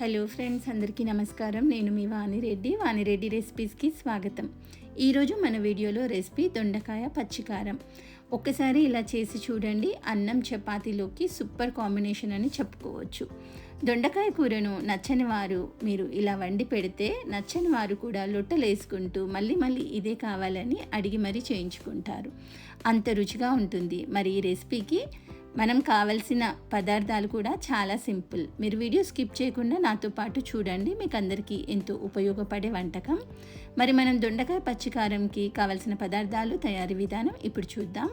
Hello friends అందరికీ నమస్కారం. నేను మీ వాణిరెడ్డి. వాణిరెడ్డి రెసిపీస్కి స్వాగతం. ఈరోజు మన వీడియోలో రెసిపీ దొండకాయ పచ్చికారం. ఒక్కసారి ఇలా చేసి చూడండి. అన్నం చపాతీలోకి సూపర్ కాంబినేషన్ అని చెప్పుకోవచ్చు. దొండకాయ కూరను నచ్చని వారు మీరు ఇలా వండి పెడితే నచ్చని వారు కూడా లొట్టలేసుకుంటూ మళ్ళీ మళ్ళీ ఇదే కావాలని అడిగి మరీ చేయించుకుంటారు. అంత రుచిగా ఉంటుంది. మరి ఈ రెసిపీకి మనం కావలసిన పదార్థాలు కూడా చాలా సింపుల్. మీరు వీడియో స్కిప్ చేయకుండా నాతో పాటు చూడండి. మీకు అందరికీ ఎంతో ఉపయోగపడే వంటకం. మరి మనం దొండకాయ పచ్చికారంకి కావలసిన పదార్థాలు తయారీ విధానం ఇప్పుడు చూద్దాం.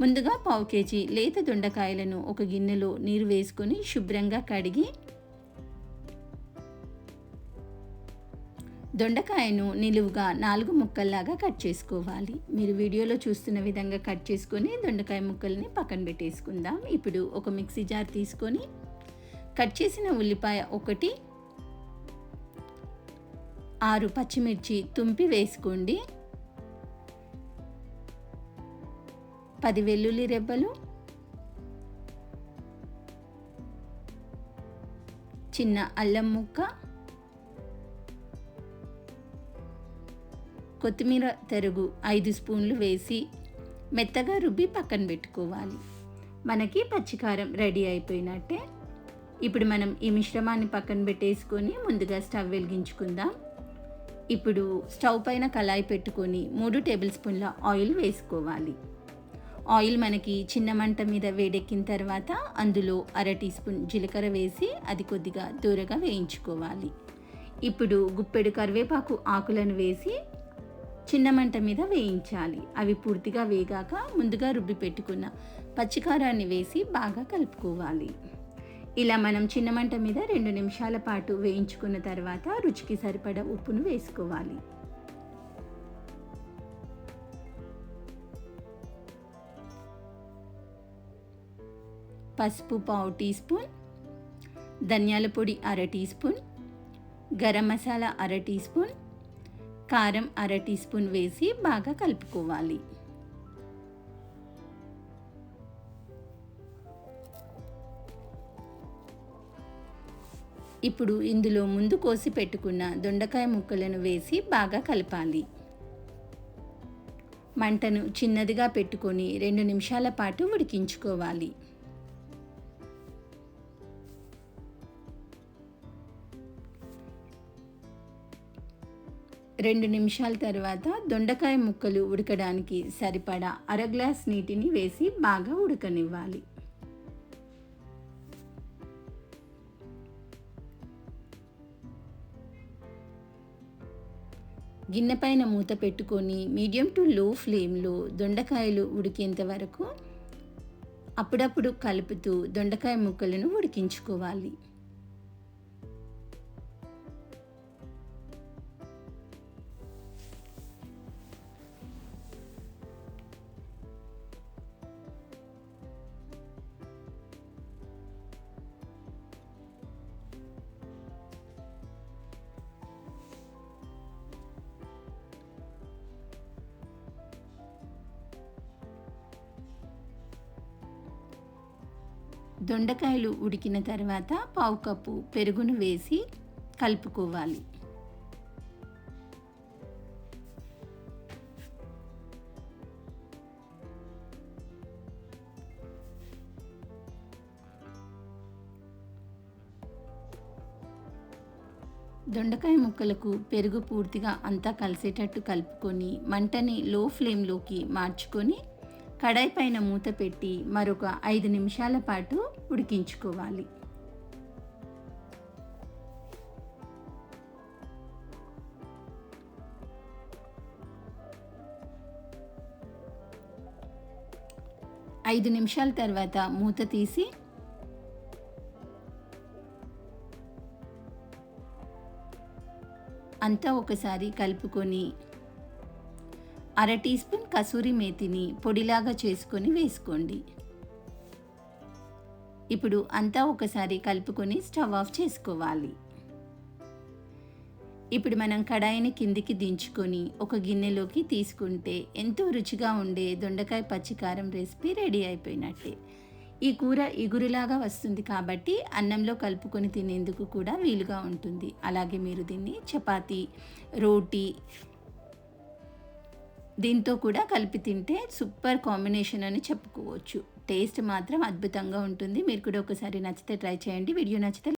ముందుగా పావు కేజీ లేత దొండకాయలను ఒక గిన్నెలో నీరు వేసుకొని శుభ్రంగా కడిగి దొండకాయను నిలువుగా నాలుగు ముక్కల్లాగా కట్ చేసుకోవాలి. మీరు వీడియోలో చూస్తున్న విధంగా కట్ చేసుకొని దొండకాయ ముక్కల్ని పక్కన పెట్టేసుకుందాం. ఇప్పుడు ఒక మిక్సీ జార్ తీసుకొని కట్ చేసిన ఉల్లిపాయ ఒకటి ఆరు పచ్చిమిర్చి తుంపి వేసుకోండి. పది వెల్లుల్లి రెబ్బలు చిన్న అల్లం ముక్క కొత్తిమీర తరుగు ఐదు స్పూన్లు వేసి మెత్తగా రుబ్బి పక్కన పెట్టుకోవాలి. మనకి పచ్చికారం రెడీ అయిపోయినట్టే. ఇప్పుడు మనం ఈ మిశ్రమాన్ని పక్కన పెట్టేసుకొని ముందుగా స్టవ్ వెలిగించుకుందాం. ఇప్పుడు స్టవ్ పైన కళాయి పెట్టుకొని మూడు టేబుల్ స్పూన్ల ఆయిల్ వేసుకోవాలి. ఆయిల్ మనకి చిన్న మంట మీద వేడెక్కిన తర్వాత అందులో అర టీ స్పూన్ జీలకర్ర వేసి అది కొద్దిగా దూరగా వేయించుకోవాలి. ఇప్పుడు గుప్పెడు కరివేపాకు ఆకులను వేసి చిన్న మంట మీద వేయించాలి. అవి పూర్తిగా వేగాక ముందుగా రుబ్బి పెట్టుకున్న పచ్చికారాన్ని వేసి బాగా కలుపుకోవాలి. ఇలా మనం చిన్న మంట మీద రెండు నిమిషాల పాటు వేయించుకున్న తర్వాత రుచికి సరిపడ ఉప్పును వేసుకోవాలి. పసుపు పావు టీ స్పూన్ ధనియాల పొడి అర టీ స్పూన్ గరం మసాలా అర టీ స్పూన్ కారం అర టీ స్పూన్ వేసి బాగా కలుపుకోవాలి. ఇప్పుడు ఇందులో ముందు కోసి పెట్టుకున్న దొండకాయ ముక్కలను వేసి బాగా కలపాలి. మంటను చిన్నదిగా పెట్టుకొని రెండు నిమిషాల పాటు ఉడికించుకోవాలి. రెండు నిమిషాల తర్వాత దొండకాయ ముక్కలు ఉడకడానికి సరిపడా అర గ్లాస్ నీటిని వేసి బాగా ఉడకనివ్వాలి. గిన్నె పైన మూత పెట్టుకొని మీడియం టు లో ఫ్లేమ్లో దొండకాయలు ఉడికేంత వరకు అప్పుడప్పుడు కలుపుతూ దొండకాయ ముక్కలను ఉడికించుకోవాలి. దొండకాయలు ఉడికిన తర్వాత పావు కప్పు పెరుగును వేసి కలుపుకోవాలి. దొండకాయ ముక్కలకు పెరుగు పూర్తిగా అంతా కలిసేటట్టు కలుపుకొని మంటని లో ఫ్లేమ్లోకి మార్చుకొని కడాయి పైన మూత పెట్టి మరొక ఐదు నిమిషాల పాటు ఉడికించుకోవాలి. ఐదు నిమిషాల తర్వాత మూత తీసి అంతా ఒకసారి కలుపుకొని అర టీ స్పూన్ కసూరి మేతిని పొడిలాగా చేసుకొని వేసుకోండి. ఇప్పుడు అంతా ఒకసారి కలుపుకొని స్టవ్ ఆఫ్ చేసుకోవాలి. ఇప్పుడు మనం కడాయిని కిందికి దించుకొని ఒక గిన్నెలోకి తీసుకుంటే ఎంతో రుచిగా ఉండే దొండకాయ పచ్చికారం రెసిపీ రెడీ అయిపోయినట్టే. ఈ కూర ఇగురులాగా వస్తుంది కాబట్టి అన్నంలో కలుపుకొని తినేందుకు కూడా వీలుగా ఉంటుంది. అలాగే మీరు దీన్ని చపాతీ రోటీ దీంతో కూడా కలిపి తింటే సూపర్ కాంబినేషన్ అని చెప్పుకోవచ్చు. టేస్ట్ మాత్రం అద్భుతంగా ఉంటుంది. మీరు కూడా ఒకసారి నచ్చితే ట్రై చేయండి. వీడియో నచ్చితే